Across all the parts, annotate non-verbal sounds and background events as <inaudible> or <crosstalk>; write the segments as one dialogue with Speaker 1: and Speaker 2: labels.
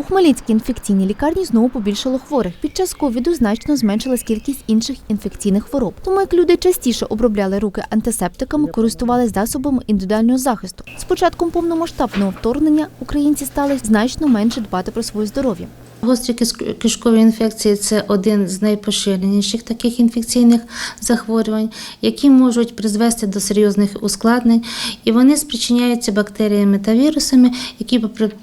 Speaker 1: У Хмельницькій інфекційній лікарні знову побільшало хворих. Під час ковіду значно зменшилась кількість інших інфекційних хвороб. Тому як люди частіше обробляли руки антисептиками, користувалися засобами індивідуального захисту. З початком повномасштабного вторгнення українці стали значно менше дбати про своє здоров'я.
Speaker 2: Гострі киш- кишкові інфекції це один з найпоширеніших таких інфекційних захворювань, які можуть призвести до серйозних ускладнень, і вони спричиняються бактеріями та вірусами, які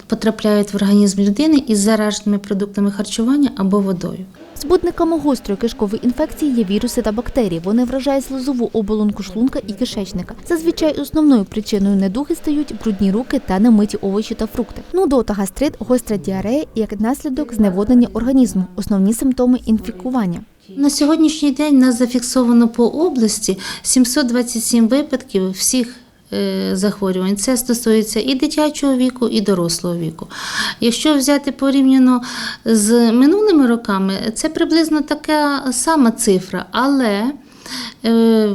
Speaker 2: потрапляють в організм людини із зараженими продуктами харчування або водою.
Speaker 1: Збудниками гострої кишкової інфекції є віруси та бактерії. Вони вражають слизову оболонку шлунка і кишечника. Зазвичай основною причиною недуги стають брудні руки та немиті овочі та фрукти. Нудота, гастрит, гостра діарея і як наслідок зневоднення організму. Основні симптоми інфікування.
Speaker 2: На сьогоднішній день нас зафіксовано по області 727 випадків всіх захворювань. Це стосується і дитячого віку, і дорослого віку. Якщо взяти порівняно з минулими роками, це приблизно така сама цифра, але е,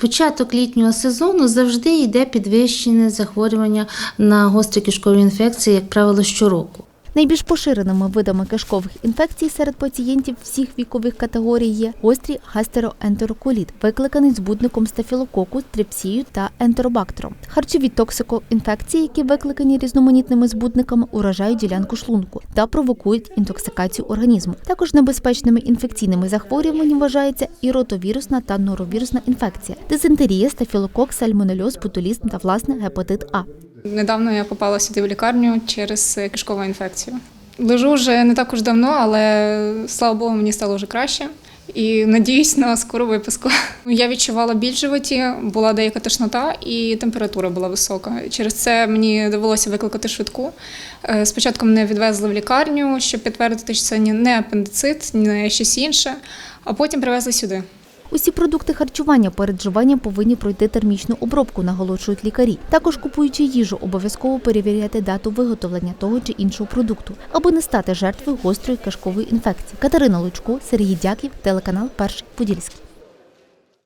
Speaker 2: Початок літнього сезону завжди йде підвищене захворювання на гострі кишкові інфекції, як правило, щороку.
Speaker 1: Найбільш поширеними видами кишкових інфекцій серед пацієнтів всіх вікових категорій є гострий гастероентероколіт, викликаний збудником стафілококу, трипсію та ентеробактером. Харчові токсикоінфекції, які викликані різноманітними збудниками, уражають ділянку шлунку та провокують інтоксикацію організму. Також небезпечними інфекційними захворюваннями вважається і ротовірусна та норовірусна інфекція, дизентерія, стафілокок, сальмонельоз, ботулізм та власне гепатит А.
Speaker 3: Недавно я попала сюди в лікарню через е, кишкову інфекцію. Лежу вже не так уж давно, але слава Богу, мені стало вже краще. І надіюсь на скору виписку. <laughs> Я відчувала біль в животі, була деяка тошнота і температура була висока. Через це мені довелося викликати швидку. Е, Спочатку мене відвезли в лікарню, щоб підтвердити, що це не апендицит, не щось інше, а потім привезли сюди.
Speaker 1: Усі продукти харчування перед живанням повинні пройти термічну обробку, наголошують лікарі. Також купуючи їжу, обов'язково перевіряти дату виготовлення того чи іншого продукту, аби не стати жертвою гострої кишкової інфекції. Катерина Лучко, Сергій Дяків, телеканал Перший Подільський.